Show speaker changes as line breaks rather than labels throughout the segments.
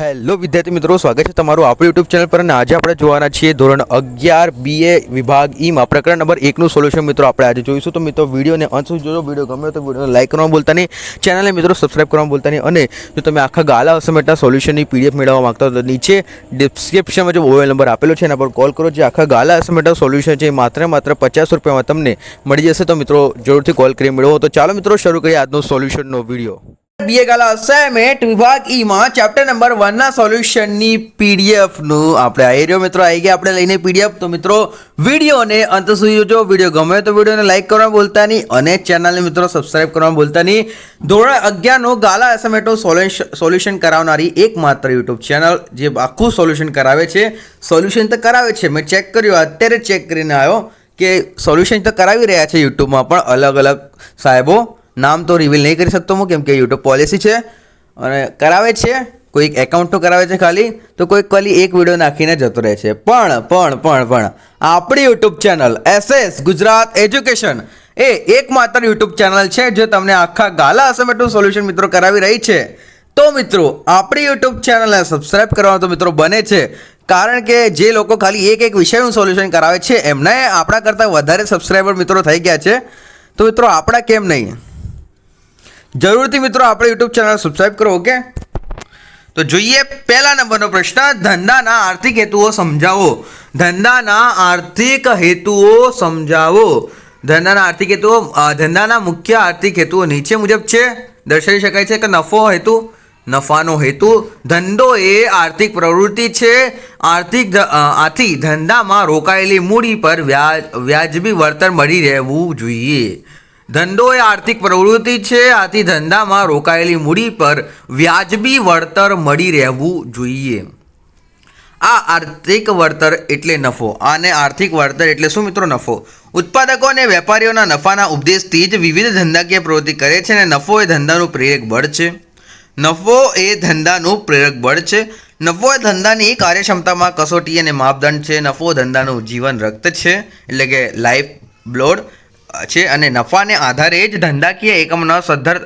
Hello વિદ્યાર્થી મિત્રો, સ્વાગત છે તમારું આપણું યુટ્યુબ ચેનલ પર અને આજે આપણે જોવાના છીએ ધોરણ અગિયાર બીએ વિભાગ ઈમાં પ્રકરણ નંબર એકનું સોલ્યુશન મિત્રો, આપણે આજે જોઈશું. તો મિત્રો વિડીયોને અંત સુધી જોજો. વીડિયો ગમે તો વિડીયોને લાઈક કરવાનું બોલતા નહીં. ચેનલને મિત્રો સબસ્ક્રાઈબ કરવાનું બોલતા નહીં. અને જો તમે આખા ગાલા અસમેટના સોલ્યુશનની પીડીએફ મેળવવા માગતા હો તો નીચે ડિસ્ક્રિપ્શનમાં જે મોબાઈલ નંબર આપેલો છે, એના પર કોલ કરો. જે આખા ગાલા અસમેટના સોલ્યુશન છે, એ માત્ર માત્ર પચાસ રૂપિયામાં તમને મળી જશે. તો મિત્રો, જરૂરથી કોલ કરી મેળવો. તો ચાલો મિત્રો, શરૂ કરીએ આજનો સોલ્યુશનનો વીડિયો બીએ ગાલા અસાઇનમેન્ટ વિભાગ ઈ માં ચેપ્ટર નંબર વનના સોલ્યુશનની પીડીએફનું આપણે આ રહ્યો મિત્રો આવી ગયા આપણે લઈને પીડીએફ તો મિત્રો વિડીયોને અંત સુધી જોજો વીડિયો ગમે તો વિડીયોને લાઈક કરવા બોલતા નહીં અને ચેનલને મિત્રો સબસ્ક્રાઇબ કરવા બોલતા નહીં ધોરણ અગિયારનો ગાલા એસેમેટો સોલ્યુશન કરાવનારી એકમાત્ર યુટ્યુબ ચેનલ જે આખું સોલ્યુશન કરાવે છે સોલ્યુશન તો કરાવે છે મેં ચેક કર્યું અત્યારે ચેક કરીને આવ્યો કે સોલ્યુશન તો કરાવી રહ્યા છે યુટ્યુબમાં પણ અલગ અલગ સાહેબો નામ તો રિવીલ નહીં કરી શકતો હું, કેમ કે યુટ્યુબ પોલિસી છે અને કરાવે છે, કોઈક એકાઉન્ટ તો કરાવે છે ખાલી, તો કોઈક ખાલી એક વીડિયો નાખીને જતો રહે છે. પણ પણ પણ પણ, આપણી YouTube channel SS Gujarat education એ એકમાત્ર યુટ્યુબ ચેનલ છે જે તમને આખા ગાલા અસમેટનું સોલ્યુશન મિત્રો કરાવી રહી છે. તો મિત્રો, આપણી યુટ્યુબ ચેનલને સબસ્ક્રાઈબ કરવાનું તો મિત્રો બને છે. કારણ કે જે લોકો ખાલી એક એક વિષયનું સોલ્યુશન કરાવે છે, એમને આપણા કરતાં વધારે સબસ્ક્રાઈબર મિત્રો થઈ ગયા છે. તો મિત્રો, આપણા કેમ નહીં? જરૂરથી મિત્રો આપણે યુટ્યુબ ચેનલ સબસ્ક્રાઈબ કરો ઓકે તો જોઈએ પહેલા નંબરનો પ્રશ્ન, ધંધાના આર્થિક હેતુઓ સમજાવો. ધંધાના આર્થિક હેતુઓ સમજાવો. ધંધાના આર્થિક હેતુઓ ધંધાના મુખ્ય આર્થિક હેતુઓ નીચે મુજબ છે. દર્શાવી શકાય છે કે નફો હેતુ, નફાનો હેતુ. ધંધો એ આર્થિક પ્રવૃત્તિ છે. આર્થિક આથી ધંધામાં રોકાયેલી મૂડી પર વ્યાજ વ્યાજબી વળતર મળી રહેવું જોઈએ. ધંધો એ આર્થિક પ્રવૃત્તિ છે. આથી ધંધામાં રોકાયેલી મૂડી પર વ્યાજબી વળતર મળી રહેવું જોઈએ. આ આર્થિક વળતર એટલે નફો. આને આર્થિક વળતર એટલે શું મિત્રો નફો? ઉત્પાદકો અને વેપારીઓના નફાના ઉપદેશથી જ વિવિધ ધંધાકીય પ્રવૃત્તિ કરે છે અને નફો એ ધંધાનું પ્રેરક બળ છે. નફો એ ધંધાનું પ્રેરક બળ છે. નફો એ ધંધાની કાર્યક્ષમતામાં કસોટી અને માપદંડ છે. નફો ધંધાનું જીવન રક્ત છે. એટલે કે લાઈફ બ્લોડ છે અને નફાને આધારે જ ધંધાકીય એકમનો સદ્ધર,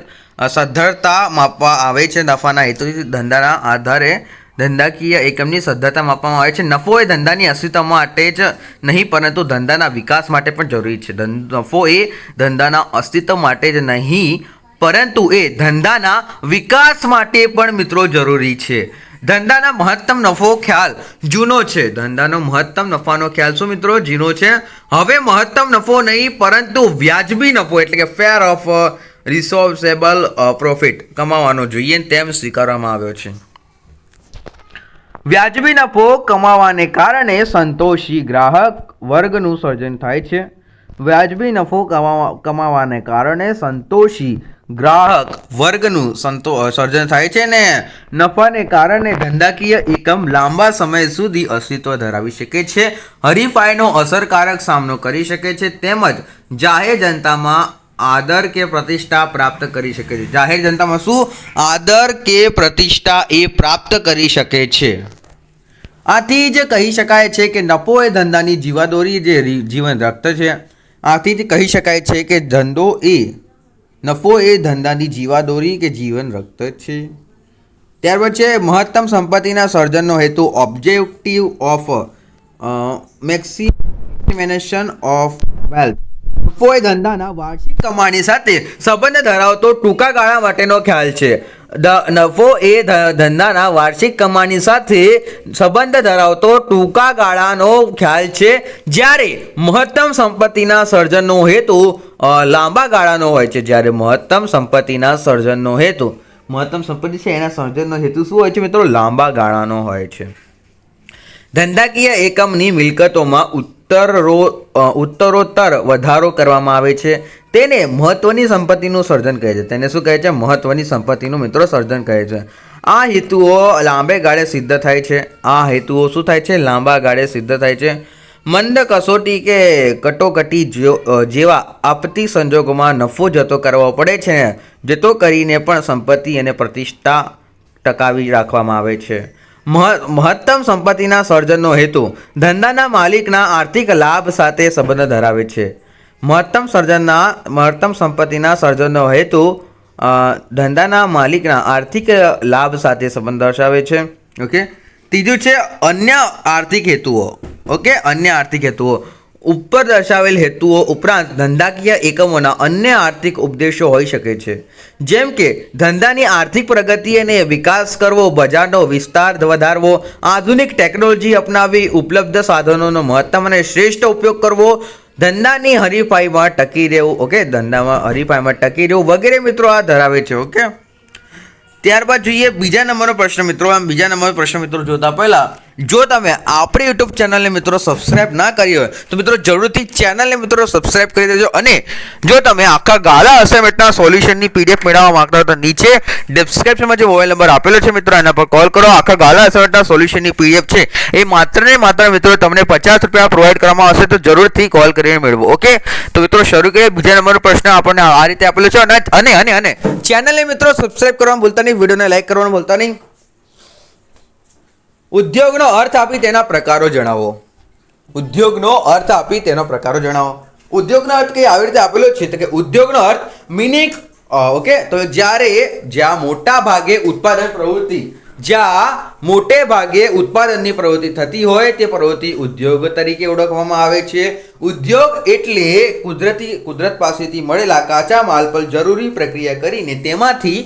સદ્ધરતા માપવા આવે છે. નફાના હેતુથી ધંધાના આધારે ધંધાકીય એકમની સદ્ધરતા માપવામાં આવે છે. નફો એ ધંધાની અસ્તિત્વ માટે જ નહીં, પરંતુ ધંધાના વિકાસ માટે પણ જરૂરી છે. નફો એ ધંધાના અસ્તિત્વ માટે જ નહીં, પરંતુ એ ધંધાના વિકાસ માટે પણ મિત્રો જરૂરી છે. ધંધાના મહત્તમ નફો ખ્યાલ જૂનો છે. ધંધાનો મહત્તમ નફાનો ખ્યાલ શું મિત્રો? જૂનો છે. હવે મહત્તમ નફો નહીં, પરંતુ વ્યાજબી નફો એટલે કે ફેર ઓફ રિસોર્સેબલ પ્રોફિટ કમાવાનો જોઈએ તેમ સ્વીકારવામાં આવ્યો છે. વ્યાજબી નફો કમાવાને કારણે સંતોષી ગ્રાહક વર્ગનું સર્જન થાય છે. વ્યાજબી નફો કમાવા, કમાવાને કારણે સંતોષી ગ્રાહક વર્ગનું સંતો સર્જન થાય છે ને નફાને કારણે ધંધાકીય એકમ લાંબા સમય સુધી અસ્તિત્વ ધરાવી શકે છે. હરીફાઈનો અસરકારક સામનો કરી શકે છે તેમજ જાહેર જનતામાં આદર કે પ્રતિષ્ઠા પ્રાપ્ત કરી શકે છે. જાહેર જનતામાં શું? આદર કે પ્રતિષ્ઠા એ પ્રાપ્ત કરી શકે છે. આથી જ કહી શકાય છે કે નફો એ ધંધાની જીવાદોરી જે જીવન રક્ત છે. આથી જ કહી શકાય છે કે ધંધો એ નફો એ ધંધાની જીવાદોરી કે જીવન રક્ત છે. ત્યારબાદ છે, મહત્તમ સંપત્તિના સર્જનનો હેતુ objective of maximisation of wealth નફો એ ધંધાના વાર્ષિક કમાણી સાથે સંબંધ ધરાવતો ટૂંકા ગાળા માટેનો ખ્યાલ છે. નફો એ ધંધાના વાર્ષિક કમાણી સાથે સંબંધ ધરાવતો ટૂંકા ગાળાનો ખ્યાલ છે. જ્યારે મહત્તમ સંપત્તિના સર્જનનો હેતુ લાંબા ગાળાનો હોય છે. જ્યારે મહત્તમ સંપત્તિના સર્જનનો હેતુ, મહત્તમ સંપત્તિ છે એના સર્જનનો હેતુ શું હોય છે મિત્રો? લાંબા ગાળાનો હોય છે. ધંધાકીય એકમની મિલકતોમાં ઉત્તરો ઉત્તરોત્તર વધારો કરવામાં આવે છે. તેને મહત્વની સંપત્તિનું સર્જન કહે છે. તેને શું કહે છે? મહત્વની સંપત્તિનું મિત્રો સર્જન કહે છે. આ હેતુઓ લાંબે ગાળે સિદ્ધ થાય છે. આ હેતુઓ શું થાય છે? લાંબા ગાળે સિદ્ધ થાય છે. મંદ કસોટી કે કટોકટી જેવા આપતી સંજોગોમાં નફો જતો કરવો પડે છે, જતો કરીને પણ સંપત્તિ અને પ્રતિષ્ઠા ટકાવી રાખવામાં આવે છે. મહત્તમ સંપત્તિના સર્જનનો હેતુ ધંધાના માલિકના આર્થિક લાભ સાથે સંબંધ ધરાવે છે. મહત્તમ સર્જનના, મહત્તમ સંપત્તિના સર્જનનો હેતુ ધંધાના માલિકના આર્થિક લાભ સાથે સંબંધ દર્શાવે છે. ઓકે? ત્રીજું છે અન્ય આર્થિક હેતુઓ. ઓકે? અન્ય આર્થિક હેતુઓ. ઉપર દર્શાવેલ હેતુઓ ઉપરાંત ધંધાકીય એકમોના અન્ય આર્થિક ઉપદેશો હોઈ શકે છે. જેમ કે, ધંધાની આર્થિક પ્રગતિ અને વિકાસ કરવો, બજારનો વિસ્તાર વધારવો, આધુનિક ટેકનોલોજી અપનાવી ઉપલબ્ધ સાધનોનો મહત્તમ અને શ્રેષ્ઠ ઉપયોગ કરવો, ધંધાની હરીફાઈમાં ટકી રહેવું, ઓકે, ધંધામાં હરીફાઈમાં ટકી રહેવું વગેરે મિત્રો આ ધરાવે છે, ઓકે. ત્યારબાદ જોઈએ બીજા નંબરનો પ્રશ્ન મિત્રો, આમ બીજા નંબરનો પ્રશ્ન મિત્રો જોતા પહેલા જો તમે આપણી યુટ્યુબ ચેનલને મિત્રો સબસ્ક્રાઇબ ના કરી હોય, તો મિત્રો જરૂરથી ચેનલને મિત્રો સબસ્ક્રાઇબ કરી દેજો અને જો તમે આખા ગાલા અસાઇનમેન્ટના સોલ્યુશનની પીડીએફ મેળવવા માંગતા હો તો નીચે ડિસ્ક્રિપ્શનમાં જે મોબાઈલ નંબર આપેલો છે મિત્રો, એના પર કોલ કરો. આખા ગાલા અસાઇનમેન્ટના સોલ્યુશનની પીડીએફ છે, એ માત્ર ને માત્ર મિત્રો તમને પચાસ રૂપિયા પ્રોવાઈડ કરવામાં આવશે તો જરૂરથી કોલ કરીને મેળવો, ઓકે? તો મિત્રો શરૂ કરીએ. બીજા નંબરનો પ્રશ્ન આપણને આ રીતે આપેલો છે. અને અને અને ચેનલને મિત્રો સબસ્ક્રાઇબ કરવાનું ભૂલતા નહીં, વિડીયોને લાઈક કરવાનું ભૂલતા નહીં. ઉદ્યોગનો અર્થ આપી તેના પ્રકારો જણાવો. ઉદ્યોગનો અર્થ આપી તેનો પ્રકારો જણાવો. ઉદ્યોગનો અર્થ કઈ આવી રીતે આપેલો છે તો કે ઉદ્યોગનો અર્થ મિનિંગ ઓકે? તો જ્યારે જ્યાં મોટા ભાગે ઉત્પાદન પ્રવૃત્તિ, જ્યાં મોટે ભાગે ઉત્પાદનની પ્રવૃત્તિ થતી હોય તે પ્રવૃત્તિ ઉદ્યોગ તરીકે ઓળખવામાં આવે છે. ઉદ્યોગ એટલે કુદરતી, કુદરત પાસેથી મળેલા કાચા માલ પર જરૂરી પ્રક્રિયા કરીને તેમાંથી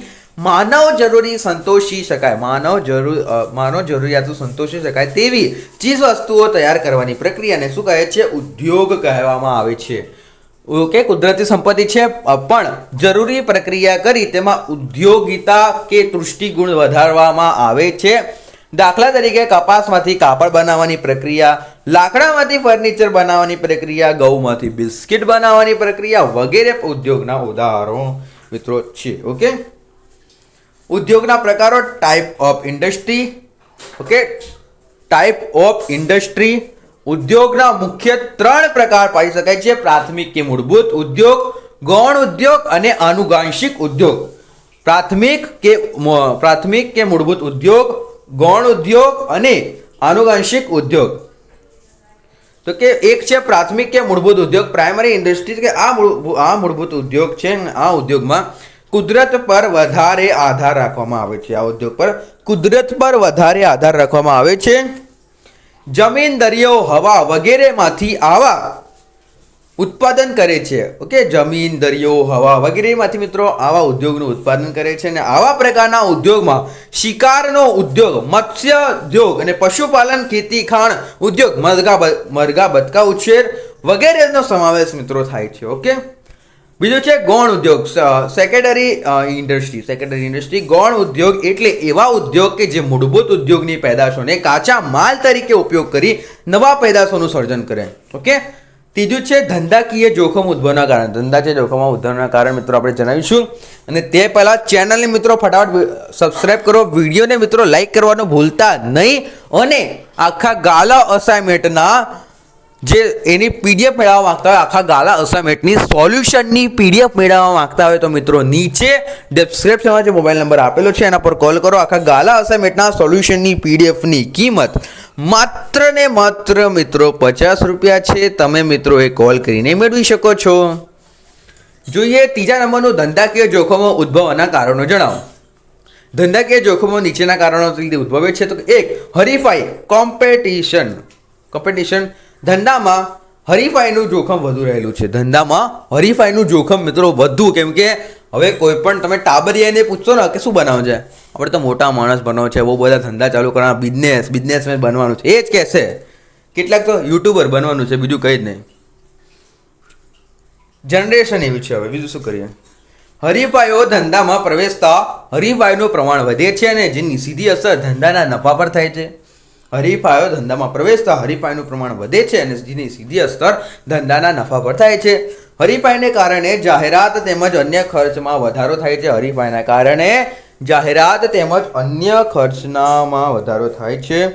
માનવ જરૂરી સંતોષી શકાય. માનવ જરૂર માનવ જરૂરિયાતો સંતોષી શકાય તેવી ચીજ વસ્તુઓ તૈયાર કરવાની પ્રક્રિયાને શું કહે છે? ઉદ્યોગ કહેવામાં આવે છે. ઓકે, કુદરતી સંપત્તિ છે પણ જરૂરી પ્રક્રિયા કરી તેમાં ઉદ્યોગિતા કે તૃષ્ટિગુણ વધારવામાં આવે છે. દાખલા તરીકે કપાસમાંથી કાપડ બનાવવાની પ્રક્રિયા, લાકડામાંથી ફર્નિચર બનાવવાની પ્રક્રિયા ઘઉંમાંથી બિસ્કિટ બનાવવાની પ્રક્રિયા વગેરે ઉદ્યોગના ઉદાહરણો મિત્રો છે. ઓકે? ઉદ્યોગના પ્રકારો type of industry okay type of industry ઉદ્યોગના મુખ્ય ત્રણ પ્રકાર પાડી શકાય છે. પ્રાથમિક કે મૂળભૂત ઉદ્યોગ, ગૌણ ઉદ્યોગ અને આનુગાંશિક ઉદ્યોગ. પ્રાથમિક કે પ્રાથમિક કે મૂળભૂત ઉદ્યોગ, ગૌણ ઉદ્યોગ અને આનુગાંશિક ઉદ્યોગ. તો કે એક છે પ્રાથમિક કે મૂળભૂત ઉદ્યોગ. પ્રાઇમરી ઇન્ડસ્ટ્રી કે આ આ મૂળભૂત ઉદ્યોગ છે આ ઉદ્યોગમાં કુદરત પર વધારે આધાર રાખવામાં આવે છે. આ ઉદ્યોગ પર કુદરત પર વધારે આધાર રાખવામાં આવે છે. જમીન, દરિયો, હવા વગેરેમાંથી આવા ઉત્પાદન કરે છે. ઓકે? જમીન, દરિયો, હવા વગેરેમાંથી મિત્રો આવા ઉદ્યોગનું ઉત્પાદન કરે છે અને આવા પ્રકારના ઉદ્યોગમાં શિકારનો ઉદ્યોગ, મત્સ્ય ઉદ્યોગ અને પશુપાલન, ખેતી, ખાણ ઉદ્યોગ, મરઘા મરઘા, બતકા ઉછેર વગેરેનો સમાવેશ મિત્રો થાય છે. ઓકે? બીજું છે ગૌણ ઉદ્યોગ. સેકેન્ડરી ઇન્ડસ્ટ્રી સેકેન્ડરી ઇન્ડસ્ટ્રી ગૌણ ઉદ્યોગ એટલે એવા ઉદ્યોગ કે જે મૂળભૂત ઉદ્યોગની પેદાશોને કાચા માલ તરીકે ઉપયોગ કરી નવા પેદાશોનું સર્જન કરે. ઓકે? ત્રીજું છે ધંધાકીય જોખમ ઉદ્ભવના કારણે. છે જોખમ ઉદ્ભવના કારણે મિત્રો આપણે જણાવીશું. અને તે પહેલાં ચેનલને મિત્રો ફટાફટ સબસ્ક્રાઇબ કરો. વિડીયોને મિત્રો લાઈક કરવાનું ભૂલતા નહીં. અને આખા ગાલા અસાઇનમેન્ટના જે એની પીડીએફ મેળવવા માંગતા હોય, આખા ગાલા અસાઇમેન્ટની સોલ્યુશનની પીડીએફ મેળવવા માંગતા હોય, તો મિત્રો નીચે ડિસ્ક્રિપ્શનમાં જે મોબાઈલ નંબર આપેલો છે, એના પર કોલ કરો. આખા ગાલા અસાઇમેન્ટના સોલ્યુશનની પીડીએફની કિંમત માત્ર ને માત્ર મિત્રો પચાસ રૂપિયા છે. તમે મિત્રો એ કોલ કરીને મેળવી શકો છો. જોઈએ ત્રીજા નંબરનું ધંધાકીય જોખમો ઉદ્ભવવાના કારણો જણાવો. ધંધાકીય જોખમો નીચેના કારણો ઉદ્ભવે છે. તો એક, હરીફાઈ કોમ્પિટિશન કોમ્પિટિશન ધંધામાં હરીફાઈનું જોખમ વધુ રહેલું છે. ધંધામાં હરીફાઈનું જોખમ મિત્રો વધુ. કેમ કે હવે કોઈ પણ તમે ટાબરિયાને પૂછશો ને કે શું બનાવો છે? આપણે તો મોટા માણસ બનવો છે. બહુ બધા ધંધા ચાલુ કરવાના બિઝનેસ બિઝનેસમેન બનવાનું છે. એ જ કહેશે કેટલાક તો યુટ્યુબર બનવાનું છે, બીજું કંઈ જ નહીં. જનરેશન એવી છે હવે. બીજું શું કરીએ? હરીફાઈઓ ધંધામાં પ્રવેશતા હરીફાઈનું પ્રમાણ વધે છે અને જેની સીધી અસર ધંધાના નફા પર થાય છે. હરીફાઈઓ ધંધામાં પ્રવેશતા હરીફાઈનું પ્રમાણ વધે છે અને જેની સીધી અસર ધંધાના નફા પર થાય છે. હરીફાઈને કારણે જાહેરાત તેમજ અન્ય ખર્ચમાં વધારો થાય છે. હરીફાઈના કારણે જાહેરાત તેમજ અન્ય ખર્ચનામાં વધારો થાય છે.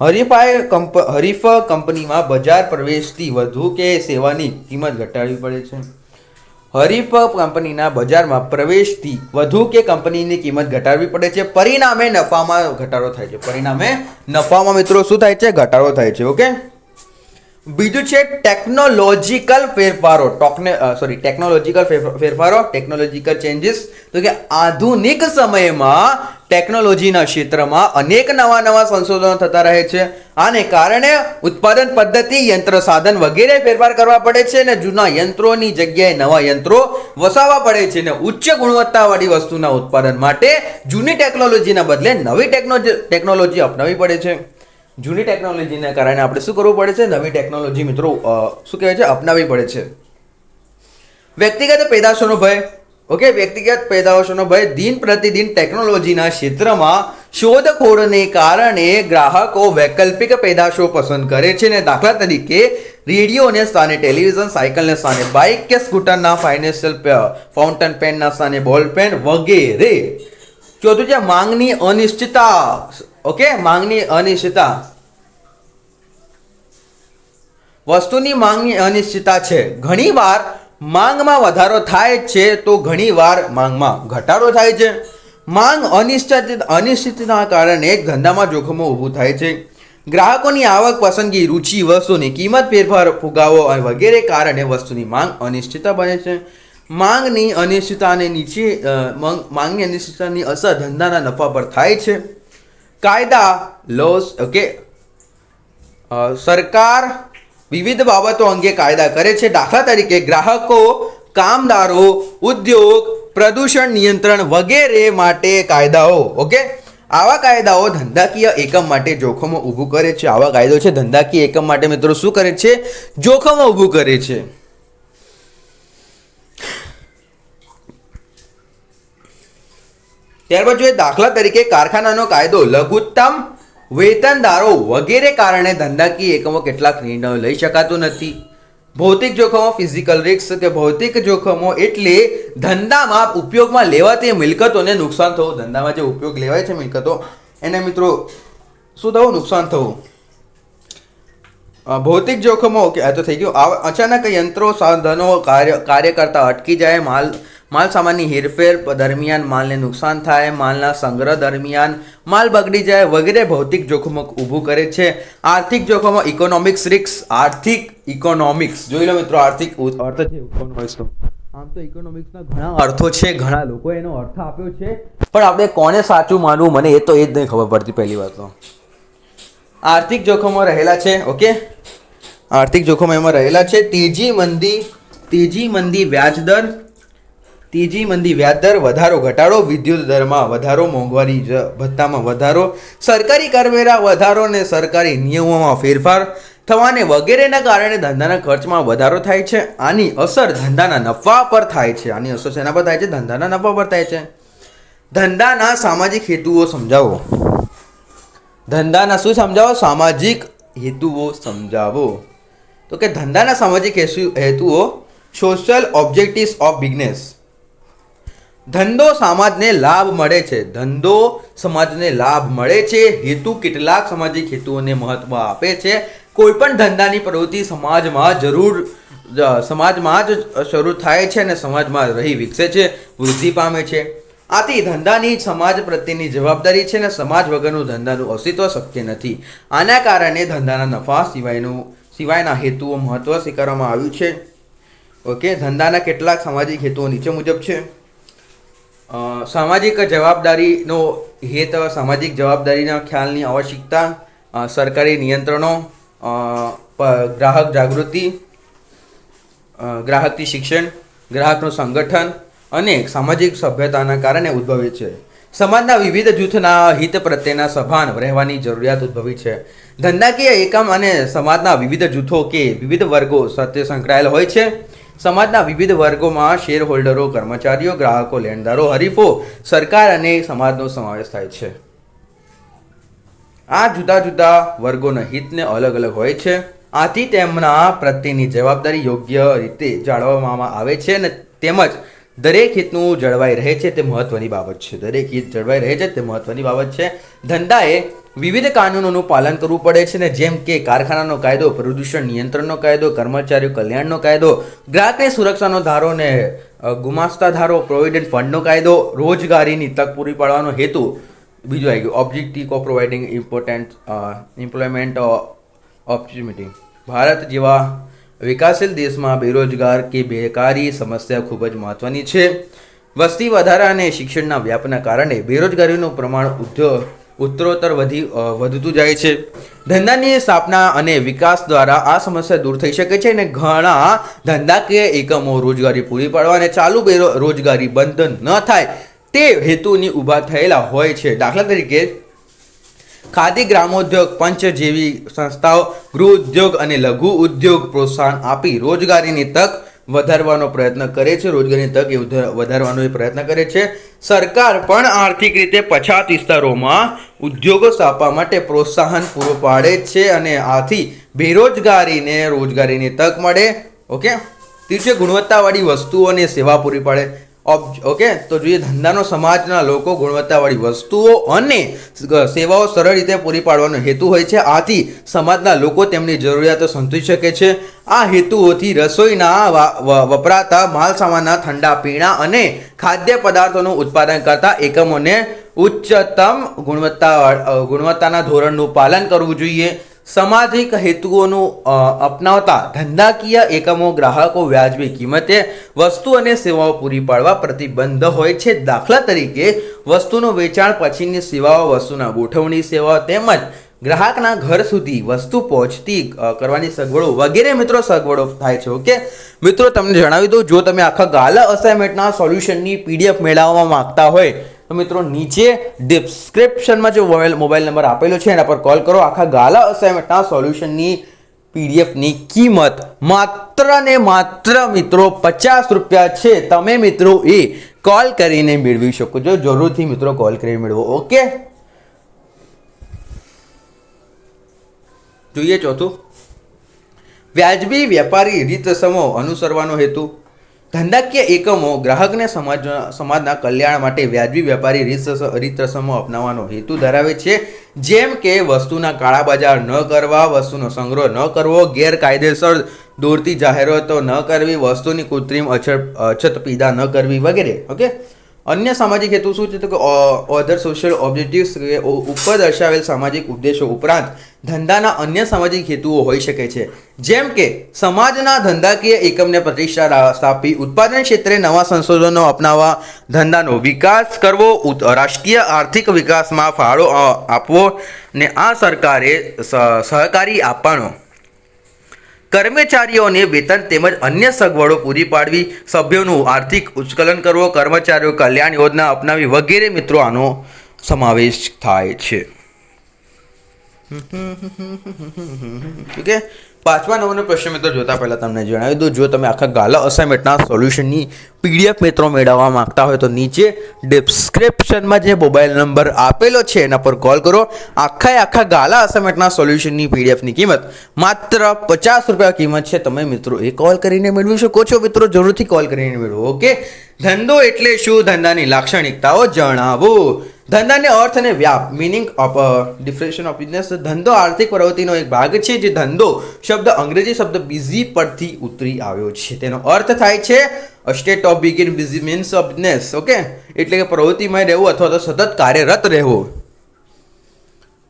હરીફાઈ કંપ, હરીફ કંપનીમાં બજાર પ્રવેશથી વધુ કે સેવાની કિંમત ઘટાડવી પડે છે. હરીફ કંપનીના બજારમાં પ્રવેશથી વધુ કે કંપનીની કિંમત ઘટાડવી પડે છે. પરિણામે નફામાં ઘટાડો થાય છે. પરિણામે નફામાં મિત્રો શું થાય છે? ઘટાડો થાય છે, ઓકે? બીજું છે ટેકનોલોજીકલ ફેરફારો. ટોકને સોરી ટેકનોલોજીકલ ફેરફારો, ટેકનોલોજીકલ ચેન્જીસ તો કે આધુનિક સમયમાં ટેકનોલોજીના ક્ષેત્રમાં અનેક નવા નવા સંશોધનો થતા રહે છે. આને કારણે ઉત્પાદન પદ્ધતિ, યંત્ર સાધન વગેરે ફેરફાર કરવા પડે છે અને જૂના યંત્રોની જગ્યાએ નવા યંત્રો વસાવવા પડે છે અને ઉચ્ચ ગુણવત્તાવાળી વસ્તુના ઉત્પાદન માટે જૂની ટેકનોલોજીના બદલે નવી ટેકનોલોજી ટેકનોલોજી અપનાવવી પડે છે. જૂની ટેકનોલોજીના કારણે આપણે શું કરવું પડે છે? નવી ટેકનોલોજી મિત્રો શું કહેવાય છે? અપનાવવી પડે છે. વ્યક્તિગત પેદાશોનો ભય. ઓકે, વ્યક્તિગત પેદાશોનો ભય દિન પ્રતિદિન ટેકનોલોજીના ક્ષેત્રમાં શોધખોળને કારણે ગ્રાહકો વૈકલ્પિક પેદાશો પસંદ કરે છે ને દાખલા તરીકે રેડિયોને સ્થાને ટેલિવિઝન સાયકલને સ્થાને બાઇક કે સ્કૂટરના ફાઇનાન્શિયલ ફાઉન્ટન પેનના સ્થાને બોલ પેન વગેરે. ચોથું છે માંગની અનિશ્ચિતતા. ઓકે, માંગની અનિશ્ચિતતા. વસ્તુની માંગની અનિશ્ચિતતા છે. ઘણીવાર માંગમાં વધારો થાય છે તો ઘણીવાર માંગમાં ઘટાડો થાય છે. માંગ અનિશ્ચિત, અનિશ્ચિતના કારણે ધંધામાં જોખમો ઊભું થાય છે. ગ્રાહકોની આવક, પસંદગી, રુચિ, વસ્તુની કિંમત, ફેરફાર, ફુગાવો વગેરે કારણે વસ્તુની માંગ અનિશ્ચિતતા બને છે. માંગની અનિશ્ચિતતાને નીચે માંગ- માંગની અનિશ્ચિતતાની અસર ધંધાના નફા પર થાય છે. કાયદા લોસ ઓકે સરકાર વિવિધ બાબતો અંગે કાયદા કરે છે. દાખલા તરીકે ગ્રાહકો, કામદારો, ઉદ્યોગ, પ્રદૂષણ નિયંત્રણ વગેરે માટે કાયદાઓ, ઓકે? આવા કાયદાઓ ધંધાકીય એકમ માટે જોખમો ઊભું કરે છે. આવા કાયદો છે ધંધાકીય એકમ માટે મિત્રો શું કરે છે? જોખમો ઊભું કરે છે. ત્યારબાદ જોઈએ દાખલા તરીકે કારખાનાનો કાયદો લઘુત્તમ વેતનદારો વગેરે કારણે ધંધાકીય એકમો કેટલાક નિર્ણયો લઈ શકાતું નથી. ભૌતિક જોખમો ફિઝિકલ રિસ્ક કે ભૌતિક જોખમો એટલે ધંધામાં ઉપયોગમાં લેવાતી મિલકતોને નુકસાન થવું. ધંધામાં જે ઉપયોગ લેવાય છે મિલકતો, એને મિત્રો શું થવું? નુકસાન થવું. ભૌતિક જોખમો કે આ તો થઈ ગયું. અચાનક યંત્રો, સાધનો, કાર્ય કાર્ય કરતા અટકી જાય, માલ માલ સામાનની હેરફેર દરમિયાન માલને નુકસાન થાય, માલના સંગ્રહ દરમિયાન માલ બગડી જાય વગેરે ભૌતિક જોખમો ઊભું કરે છે. આર્થિક જોખમો ઇકોનોમિક્સ રિક્સ આર્થિક ઇકોનોમિક્સ જોઈ લો મિત્રો, આર્થિક અર્થ છે ઇકોનોમિક્સનો આમ તો ઇકોનોમિક્સના ઘણા અર્થો છે, ઘણા લોકો એનો અર્થ આપ્યો છે. પણ આપણે કોને સાચું માનવું? મને એ તો એ જ નહીં ખબર પડતી પહેલી વાત તો આર્થિક જોખમો રહેલા છે, ઓકે? આર્થિક જોખમો એમાં રહેલા છે. તેજી મંદી તેજી મંદી વ્યાજ દર તેજી મંદી વ્યાજ દર વધારો ઘટાડો, વિદ્યુત દરમાં વધારો, મોંઘવારી ભથ્થામાં વધારો, સરકારી કરવેરા વધારો અને સરકારી નિયમોમાં ફેરફાર થવાને વગેરેના કારણે ધંધાના ખર્ચમાં વધારો થાય છે. આની અસર ધંધાના નફા પર થાય છે. આની અસર શેના પર થાય છે? ધંધાના નફા પર થાય છે. ધંધાના સામાજિક હેતુઓ સમજાવો. ધંધાના શું સમજાવો? સામાજિક હેતુઓ સમજાવો. તો કે ધંધાના સામાજિક હેતુ, હેતુઓ સોશિયલ ઓબ્જેક્ટિવ્સ ઓફ બિઝનેસ ધંધો સમાજને લાભ મળે છે. ધંધો સમાજને લાભ મળે છે. હેતુ કેટલાક સામાજિક હેતુઓને મહત્વ આપે છે. કોઈ પણ ધંધાની પ્રવૃત્તિ સમાજમાં જરૂર સમાજમાં જ શરૂ થાય છે અને સમાજમાં રહી વિકસે છે. વૃદ્ધિ પામે છે. આથી ધંધાની સમાજ પ્રત્યેની જવાબદારી છે અને સમાજ વગરનું ધંધાનું અસ્તિત્વ શક્ય નથી. આના કારણે ધંધાના નફા સિવાયનું, સિવાયના હેતુઓ મહત્વ સ્વીકારવામાં આવ્યું છે. ઓકે, ધંધાના કેટલાક સામાજિક હેતુઓ નીચે મુજબ છે. સામાજિક જવાબદારીનો હેત, સામાજિક જવાબદારીના ખ્યાલની આવશ્યકતા સરકારી નિયંત્રણો ગ્રાહક જાગૃતિ ગ્રાહકથી શિક્ષણ, ગ્રાહકનું સંગઠન અને સામાજિક સભ્યતાના કારણે ઉદ્ભવે છે. સમાજના વિવિધ જૂથના હિત પ્રત્યેના સભાન રહેવાની જરૂરિયાત ઉદ્ભવી છે. ધંધાકીય એકમ અને સમાજના વિવિધ જૂથો કે વિવિધ વર્ગો સાથે સંકળાયેલ હોય છે. સમાજના વિવિધ વર્ગોમાં શેર હોલ્ડરો કર્મચારીઓ, ગ્રાહકો, લેણદારો, હરીફો, સરકાર અને સમાજનો સમાવેશ થાય છે. આ જુદા જુદા વર્ગોના હિતને અલગ અલગ હોય છે. આથી તેમના પ્રત્યેની જવાબદારી યોગ્ય રીતે જાળવવામાં આવે છે અને તેમજ દરેક હિતનું જળવાઈ રહે છે તે મહત્વની બાબત છે. દરેક હિત જળવાઈ રહે છે તે મહત્વની બાબત છે. ધંધાએ વિવિધ કાનૂનોનું પાલન કરવું પડે છે ને જેમ કે કારખાનાનો કાયદો, પ્રદૂષણ નિયંત્રણનો કાયદો, કર્મચારીઓ કલ્યાણનો કાયદો, ગ્રાહકને સુરક્ષાનો ધારો ને ગુમાસ્તા ધારો, પ્રોવિડન્ટ ફંડનો કાયદો, રોજગારીની તક પૂરી પાડવાનો હેતુ બીજું આવી ગયું. Objective of providing important employment opportunity Bharat જેવા વિકાસશીલ દેશમાં બેરોજગાર કે બેકારી સમસ્યા ખૂબ જ મહત્વની છે. વસ્તી વધારા અને શિક્ષણના વ્યાપના કારણે બેરોજગારીનું પ્રમાણ ઉદ્યોગ ઉત્તરોત્તર વધી વધતું જાય છે. ધંધાની સ્થાપના અને વિકાસ દ્વારા આ સમસ્યા દૂર થઈ શકે છે અને ઘણા ધંધાકીય એકમો રોજગારી પૂરી પાડવા અને ચાલુ બેરો, રોજગારી બંધ ન થાય તે હેતુની ઊભા થયેલા હોય છે. દાખલા તરીકે ખાદી ગ્રામોદ્યોગ પંચ જેવી સંસ્થાઓ, ગૃહ ઉદ્યોગ અને લઘુ ઉદ્યોગ પ્રોત્સાહન આપી રોજગારીની તક વધારવાનો પ્રયત્ન કરે છે. રોજગારીની તક એ વધારવાનો એ પ્રયત્ન કરે છે. સરકાર પણ આર્થિક રીતે પછાત વિસ્તારોમાં ઉદ્યોગો સ્થાપવા માટે પ્રોત્સાહન પૂરું પાડે છે અને આથી બેરોજગારીને રોજગારીની તક મળે. ઓકે? ત્રીજે ગુણવત્તાવાળી વસ્તુઓ સેવા પૂરી પાડે. ઓકે? તો જોઈએ, ધંધાનો સમાજના લોકો ગુણવત્તાવાળી વસ્તુઓ અને સેવાઓ સરળ રીતે પૂરી પાડવાનો હેતુ હોય છે. આથી સમાજના લોકો તેમની જરૂરિયાતો સંતોષી શકે છે. આ હેતુઓથી રસોઈના વપરાતા માલસામાનના ઠંડા પીણા અને ખાદ્ય પદાર્થોનું ઉત્પાદન કરતા એકમોને ઉચ્ચતમ ગુણવત્તા ગુણવત્તાના ધોરણનું પાલન કરવું જોઈએ. સામાજિક હેતુઓનું અપનાવતા ધંધાકીય એકમો ગ્રાહકો વ્યાજબી કિંમતે વસ્તુ અને સેવાઓ પૂરી પાડવા પ્રતિબંધ હોય છે. દાખલા તરીકે, વસ્તુનું વેચાણ પછીની સેવાઓ, વસ્તુના ગોઠવણી સેવાઓ તેમજ ગ્રાહકના ઘર સુધી વસ્તુ પહોંચતી કરવાની સગવડો વગેરે. મિત્રો, સગવડો થાય છે, ઓકે? મિત્રો, તમને જણાવી દઉં, જો તમે આખા ગાલા અસાઇનમેન્ટના સોલ્યુશનની પીડીએફ મેળવવા માગતા હોય તો મિત્રો નીચે ડિસ્ક્રિપ્શનમાં જે મોબાઈલ નંબર આપેલો છે, એના પર કોલ કરો. આખા ગાલા અસાઇનમેન્ટના સોલ્યુશનની પીડીએફની કિંમત માત્ર ને માત્ર મિત્રો પચાસ રૂપિયા છે. તમે મિત્રો એ કોલ કરીને મેળવી શકો છો. જરૂરથી મિત્રો કોલ કરીને મેળવો. ઓકે જોઈએ ચોથું. વ્યાજબી વ્યાપારી રીતસમો અનુસરવાનો હેતુ. ધંધાકીય એકમો ગ્રાહકને સમાજ, સમાજના કલ્યાણ માટે વ્યાજબી વેપારી રીતસ- રીતરસમો અપનાવવાનો હેતુ ધરાવે છે. જેમ કે વસ્તુના કાળા બજાર ન કરવા, વસ્તુનો સંગ્રહ ન કરવો, ગેરકાયદેસર દોરતી જાહેરાતો ન કરવી, વસ્તુની કૃત્રિમ અછત અછત પેદા ન કરવી વગેરે. ઓકે? અન્ય સામાજિક હેતુ શું છે? તો કે અધર સોશિયલ ઓબ્જેક્ટિવ્સ ઉપર દર્શાવેલ સામાજિક ઉદ્દેશો ઉપરાંત ધંધાના અન્ય સામાજિક હેતુઓ હોઈ શકે છે. જેમ કે, સમાજના ધંધાકીય એકમને પ્રતિષ્ઠા સ્થાપી, ઉત્પાદન ક્ષેત્રે નવા સંશોધનો અપનાવવા, ધંધાનો વિકાસ કરવો રાષ્ટ્રીય આર્થિક વિકાસમાં ફાળો આપવો ને આ સરકારે સહકારી આપવાનો કર્મચારીઓને વેતન તેમજ અન્ય સગવડો પૂરી પાડવી સભ્યોનું આર્થિક ઉત્કલન કરવો કર્મચારીઓ કલ્યાણ યોજના અપનાવી વગેરે મિત્રો આનો સમાવેશ થાય છે પાંચમા નંબરનો પ્રશ્ન મિત્રો જોતા પહેલાં તમને જણાવી દઉં. જો તમે આખા ગાલા અસાઇનમેન્ટના સોલ્યુશનની પીડીએફ મિત્રો મેળવવા માંગતા હોય તો નીચે ડિસ્ક્રિપ્શનમાં જે મોબાઈલ નંબર આપેલો છે એના પર કોલ કરો. આખા આખા ગાલા અસાઇનમેન્ટના સોલ્યુશનની પીડીએફની કિંમત માત્ર પચાસ રૂપિયા કિંમત છે. તમે મિત્રો એ કોલ કરીને મેળવી શકો છો. મિત્રો જરૂરથી કોલ કરીને મેળવો ઓકે ધંધો એટલે શું? ધંધાની લાક્ષણિકતાઓ જણાવો. ધંધાને અર્થ અને વ્યાપ meaning of definition of business ધંધો આર્થિક પ્રવૃત્તિનો એક ભાગ છે. જે ધંધો શબ્દ અંગ્રેજી શબ્દ બિઝી પરથી ઉતરી આવ્યો છે. તેનો અર્થ થાય છે state of begin busy means of business okay એટલે કે પ્રવૃત્તિમાં રહેવું અથવા તો સતત કાર્યરત રહેવું.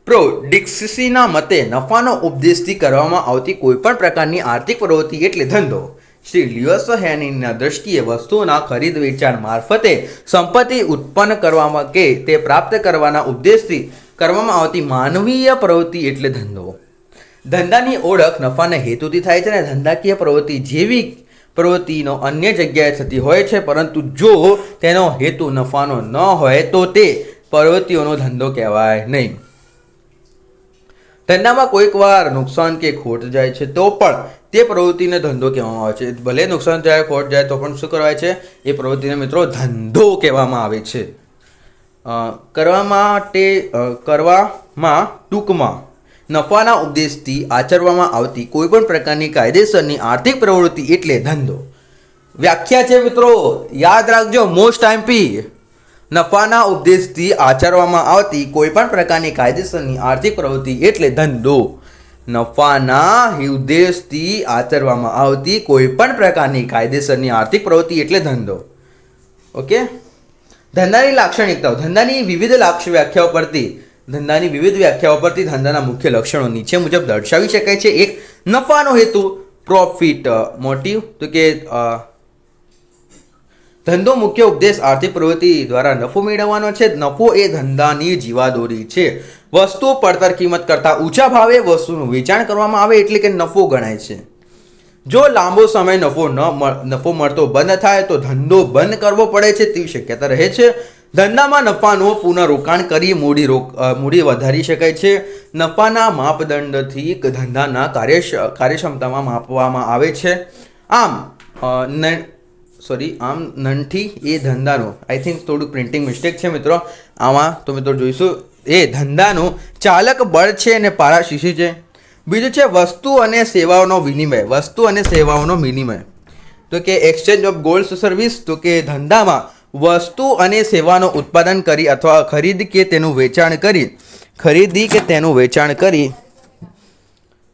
પ્રો ડિક્સીના મતે નફાનો ઉપદેશથી કરવામાં આવતી કોઈપણ પ્રકારની આર્થિક પ્રવૃત્તિ એટલે ધંધો. શ્રી લ્યુઅસ હેનીના દ્રષ્ટિએ વસ્તુઓના ખરીદ વેચાણ મારફતે સંપત્તિ ઉત્પન્ન કરવામાં કે તે પ્રાપ્ત કરવાના ઉદ્દેશથી કરવામાં આવતી માનવીય પ્રવૃત્તિ એટલે ધંધો. ધંધાની ઓળખ નફાના હેતુથી થાય છે અને ધંધાકીય પ્રવૃત્તિ જેવી પ્રવૃત્તિનો અન્ય જગ્યાએ થતી હોય છે, પરંતુ જો તેનો હેતુ નફાનો ન હોય તો તે પ્રવૃત્તિઓનો ધંધો કહેવાય નહીં. ધંધામાં કોઈક વાર નુકસાન કે ખોટ જાય છે, તો પણ તે પ્રવૃત્તિને ધંધો કહેવામાં આવે છે. ભલે નુકસાન જાય, ખોટ જાય, તો પણ શું કહેવાય છે? એ પ્રવૃત્તિને મિત્રો ધંધો કહેવામાં આવે છે. કરવા માટે કરવામાં ટૂંકમાં નફાના ઉદ્દેશથી આચરવામાં આવતી કોઈપણ પ્રકારની કાયદેસરની આર્થિક પ્રવૃત્તિ એટલે ધંધો. વ્યાખ્યા છે મિત્રો, યાદ રાખજો મોસ્ટ આઈમ્પી નફાના ઉદ્દેશથી આચરવામાં આવતી કોઈપણ પ્રકારની કાયદેસરની આર્થિક પ્રવૃત્તિ એટલે ધંધો. નફાના ઉદ્દેશથી આચરવામાં આવતી કોઈપણ પ્રકારની કાયદેસરની આર્થિક પ્રવૃત્તિ એટલે ધંધો. ઓકે? ધંધાની લાક્ષણિકતાઓ, ધંધાની વિવિધ લાક્ષ વ્યાખ્યાઓ પરથી ધંધાની વિવિધ વ્યાખ્યાઓ પરથી ધંધાના મુખ્ય લક્ષણો નીચે મુજબ દર્શાવી શકાય છે. એક, નફાનો હેતુ પ્રોફિટ મોટિવ તો કે ધંધો મુખ્ય ઉપદેશ આર્થિક પ્રવૃત્તિ દ્વારા નફો મેળવવાનો છે. નફો એ ધંધાની જીવાદોરી છે. વસ્તુ પડતર કિંમત કરતાં ઊંચા ભાવે વસ્તુનું વેચાણ કરવામાં આવે એટલે કે નફો ગણાય છે. જો લાંબો સમય નફો ન નફો મળતો બંધ થાય તો ધંધો બંધ કરવો પડે છે તેવી શક્યતા રહે છે. ધંધામાં નફાનું પુનઃરોકાણ કરી મૂડી રોક મૂડી વધારી શકાય છે. નફાના માપદંડથી ધંધાના કાર્ય કાર્યક્ષમતામાં માપવામાં આવે છે. આમ સોરી, આમ નંઠી એ ધંધાનો આઈ થિંક થોડું પ્રિન્ટિંગ મિસ્ટેક છે મિત્રો. આમાં તો મિત્રો જોઈશું. એ ધંધાનું ચાલક બળ છે અને પારાશીશી છે. બીજું છે વસ્તુ અને સેવાઓનો વિનિમય, વસ્તુ અને સેવાઓનો વિનિમય. તો કે એક્સચેન્જ ઓફ ગોલ્ડ સર્વિસ તો કે ધંધામાં વસ્તુ અને સેવાનું ઉત્પાદન કરી અથવા ખરીદ કે તેનું વેચાણ કરી. ખરીદી કે તેનું વેચાણ કરી.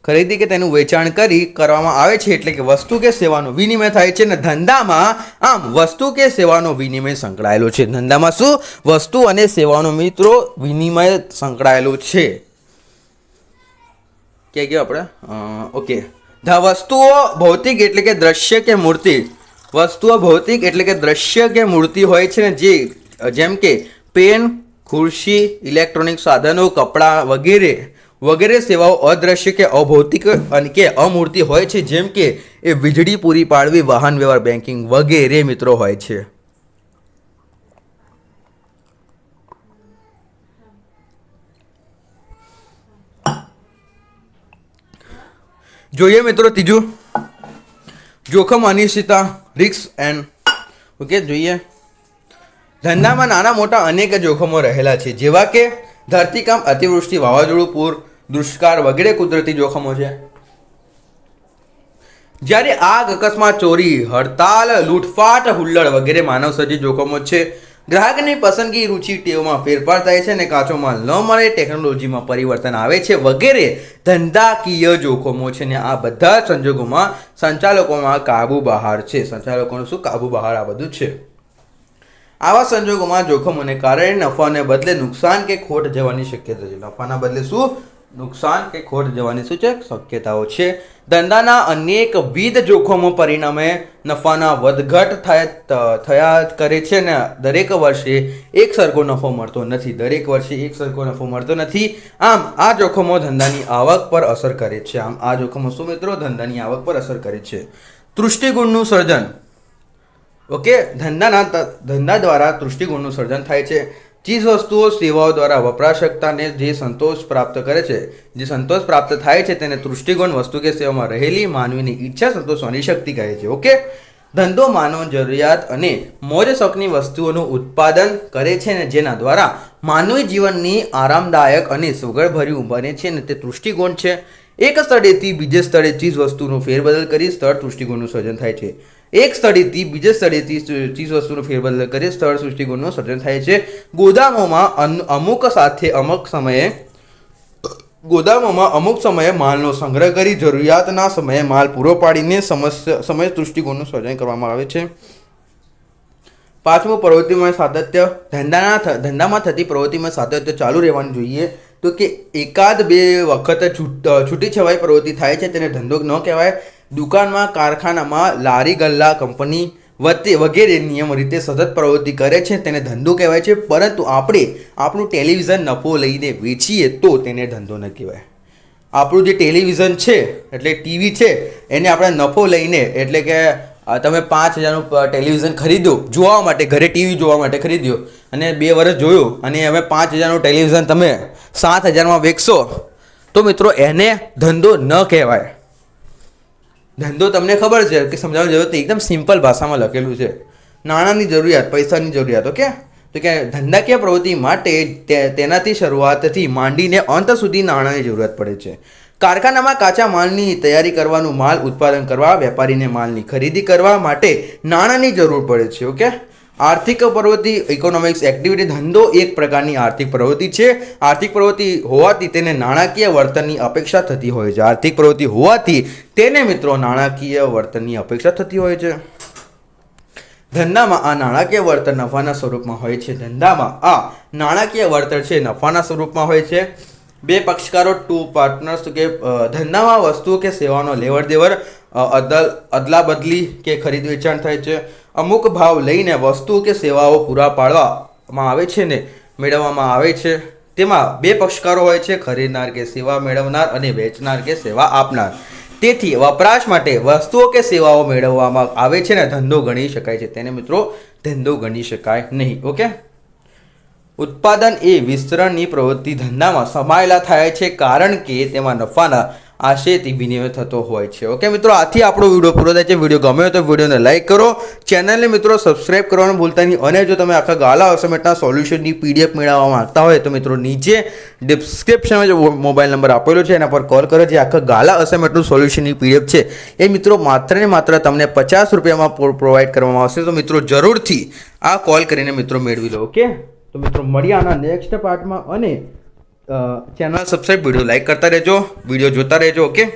ખરીદી કે તેનું વેચાણ કરી કરવામાં આવે છે એટલે કે વસ્તુ કે સેવાનો વિનિમય થાય છે અને ધંધામાં આમ વસ્તુ કે સેવાનો વિનિમય સંકળાયેલો છે. ધંધામાં શું? વસ્તુ અને સેવાનો મિત્રો વિનિમય સંકળાયેલો છે. ક્યાં ગયો આપણે? ઓકે. ધ વસ્તુઓ ભૌતિક એટલે કે દ્રશ્ય કે મૂર્તિ. વસ્તુઓ ભૌતિક એટલે કે દ્રશ્ય કે મૂર્તિ હોય છે ને જે, જેમ કે પેન, ખુરશી, ઇલેક્ટ્રોનિક સાધનો, કપડાં વગેરે વગેરે સેવાઓ અદ્રશ્ય કે અભૌતિક અને કે અમૂર્તિ હોય છે, જેમ કે એ વીજળી પૂરી પાડવી, વાહન વ્યવહાર બેન્કિંગ વગેરે મિત્રો હોય છે. જોઈએ મિત્રો ત્રીજું. જોખમ, અનિશ્ચિતતા રિક્સ એન્ડ ઓકે જોઈએ. ધંધામાં નાના મોટા અનેક જોખમો રહેલા છે. જેવા કે ધરતીકામ, અતિવૃષ્ટિ, વાવાઝોડું, પૂર, દુષ્કાળ વગેરે કુદરતી જોખમો છે. જ્યારે આગ, અકસ્માત, ચોરી, હડતાલ, લૂંટફાટ, હુલ્લડ વગેરે માનવસર્જિત જોખમો છે ગ્રાહકની પસંદગી રુચિ ટેવમાં ફેરફાર થાય છે અને કાચો માલ ન મળે, ટેકનોલોજીમાં પરિવર્તન આવે છે વગેરે ધંધાકીય જોખમો છે ને આ બધા સંજોગોમાં સંચાલકોમાં કાબુ બહાર છે. સંચાલકોનું શું? કાબુ બહાર આ બધું છે. આવા સંજોગોમાં જોખમોને કારણે નફાને બદલે નુકસાન કે ખોટ જવાની શક્યતા છે. નફાના બદલે શું? નુકસાન કે ખોટ જવાની છે શક્યતાઓ છે. ધંધાના અનેક વિધ જોખમો પરિણામે નફાના વધઘટ થયા થયા કરે છે ને દરેક વર્ષે એક સરખો નફો મળતો નથી. દરેક વર્ષે એક સરખો નફો મળતો નથી. આમ, આ જોખમો ધંધાની આવક પર અસર કરે છે. આમ, આ જોખમો શું મિત્રો? ધંધાની આવક પર અસર કરે છે. તૃષ્ટિગુણનું સર્જન. ઓકે? ધંધાના ધંધા દ્વારા તૃષ્ટિગુણનું સર્જન થાય છે. ચીજ વસ્તુઓ સેવાઓ દ્વારા વપરાશકતાને જે સંતોષ પ્રાપ્ત કરે છે, જે સંતોષ પ્રાપ્ત થાય છે તેને દૃષ્ટિકોણ વસ્તુ કે સેવામાં રહેલી માનવીની ઈચ્છા સંતોષવાની શક્તિ કહે છે. ઓકે? ધંધો, માનવ જરૂરિયાત અને મોજ શોખની વસ્તુઓનું ઉત્પાદન કરે છે ને જેના દ્વારા માનવી જીવનની આરામદાયક અને સુગડભર્યું બને છે ને તે દૃષ્ટિકોણ છે. એક સ્થળેથી બીજે સ્થળે ચીજ વસ્તુનું ફેરબદલ કરી સ્થળ દૃષ્ટિકોણનું સર્જન થાય છે. એક સ્થળેથી બીજે સ્થળેથી ચીજ વસ્તુનો ફેરબદલ કરી સ્થળ સૃષ્ટિગુણનું સર્જન થાય છે. ગોદામોમાં અમુક સાથે અમુક સમયે ગોદામોમાં અમુક સમયે માલનો સંગ્રહ કરી જરૂરિયાતના સમયે માલ પૂરો પાડીને સમસ્યા, સમય દૃષ્ટિકોણનું સર્જન કરવામાં આવે છે. પાંચમું પ્રવૃત્તિમાં સાતત્ય, ધંધાના ધંધામાં થતી પ્રવૃત્તિમાં સાતત્ય ચાલુ રહેવાનું જોઈએ. તો કે એકાદ બે વખત છૂટ છવાઈ પ્રવૃત્તિ થાય છે તેને ધંધો ન કહેવાય. દુકાનમાં, કારખાનામાં, લારી ગલ્લા કંપની વતે વગેરે નિયમ રીતે સતત પ્રવૃત્તિ કરે છે તેને ધંધો કહેવાય છે. પરંતુ આપણે આપણું ટેલિવિઝન નફો લઈને વેચીએ તો તેને ધંધો ન કહેવાય. આપણું જે ટેલિવિઝન છે, એટલે ટીવી છે, એને આપણે નફો લઈને, એટલે કે તમે પાંચ હજારનું ટેલિવિઝન ખરીદ્યો, જોવા માટે, ઘરે ટીવી જોવા માટે ખરીદ્યો અને બે વર્ષ જોયું અને હવે પાંચ હજારનું ટેલિવિઝન તમે સાત હજારમાં વેચશો, તો મિત્રો એને ધંધો ન કહેવાય. ધંધો તમને ખબર છે કે સમજાવવાની જરૂર એકદમ સિમ્પલ ભાષામાં લખેલું છે. નાણાંની જરૂરિયાત, પૈસાની જરૂરિયાત, ઓકે? તો કે ધંધાકીય પ્રવૃત્તિ માટે તેનાથી શરૂઆતથી માંડીને અંત સુધી નાણાંની જરૂરિયાત પડે છે. કારખાનામાં કાચા માલની તૈયારી કરવાનું માલ ઉત્પાદન કરવા, વેપારીને માલની ખરીદી કરવા માટે નાણાંની જરૂર પડે છે, ઓકે? આર્થિક પ્રવૃત્તિ ઇકોનોમિક્સ એક્ટિવિટી ધંધો એક પ્રકારની આર્થિક પ્રવૃત્તિ છે. આર્થિક પ્રવૃત્તિ હોવાથી તેને નાણાકીય વર્તનની અપેક્ષા થતી હોય છે. આર્થિક પ્રવૃત્તિ હોવાથી તેને, મિત્રો, નાણાકીય વર્તનની અપેક્ષા થતી હોય છે. ધંધામાં આ નાણાકીય વળતર નફાના સ્વરૂપમાં હોય છે. ધંધામાં આ નાણાકીય વળતર છે, નફાના સ્વરૂપમાં હોય છે. બે પક્ષકારો ટુ પાર્ટનર્સ કે ધંધામાં વસ્તુઓ કે સેવાનો લેવડ દેવડ અદલ અદલા બદલી કે ખરીદ વેચાણ થાય છે. અમુક ભાવ લઈને વસ્તુઓ કે સેવાઓ પૂરા પાડવામાં આવે છે ને, મેળવવામાં આવે છે. તેમાં બે પક્ષકારો હોય છે, ખરીદનાર કે સેવા મેળવનાર અને વેચનાર કે સેવા આપનાર. તેથી વપરાશ માટે વસ્તુઓ કે સેવાઓ મેળવવામાં આવે છે ને, ધંધો ગણી શકાય છે. તેને મિત્રો, ધંધો ગણી શકાય નહીં. ઓકે? ઉત્પાદન એ વિસ્તરણની પ્રવૃત્તિ ધંધામાં સમાયેલા થાય છે કારણ કે તેમાં નફાના આશયથી વિનિમય થતો હોય છે. ઓકે મિત્રો, આથી આપણો વીડિયો પૂરો થાય છે. વીડિયો ગમ્યો તો વિડીયોને લાઇક કરો. ચેનલને મિત્રો સબસ્ક્રાઇબ કરવાનું ભૂલતા નહીં. અને જો તમે આખા ગાલા અસમેટના સોલ્યુશનની પીડીએફ મેળવવા માંગતા હોય તો મિત્રો નીચે ડિસ્ક્રિપ્શનમાં જે મોબાઈલ નંબર આપેલો છે, એના પર કોલ કરો. જે આખા ગાલા અસમેટનું સોલ્યુશનની પીડીએફ છે, એ મિત્રો માત્ર ને માત્ર તમને પચાસ રૂપિયામાં પ્રોવાઈડ કરવામાં આવશે. તો મિત્રો જરૂરથી આ કોલ કરીને મિત્રો મેળવી લો. ઓકે? તો મિત્રો, મળીએ આના નેક્સ્ટ પાર્ટમાં અને ચેનલ સબસ્ક્રાઈબ વીડિયો લાઈક કરતા રહેજો વીડિયો જોતા રહેજો ઓકે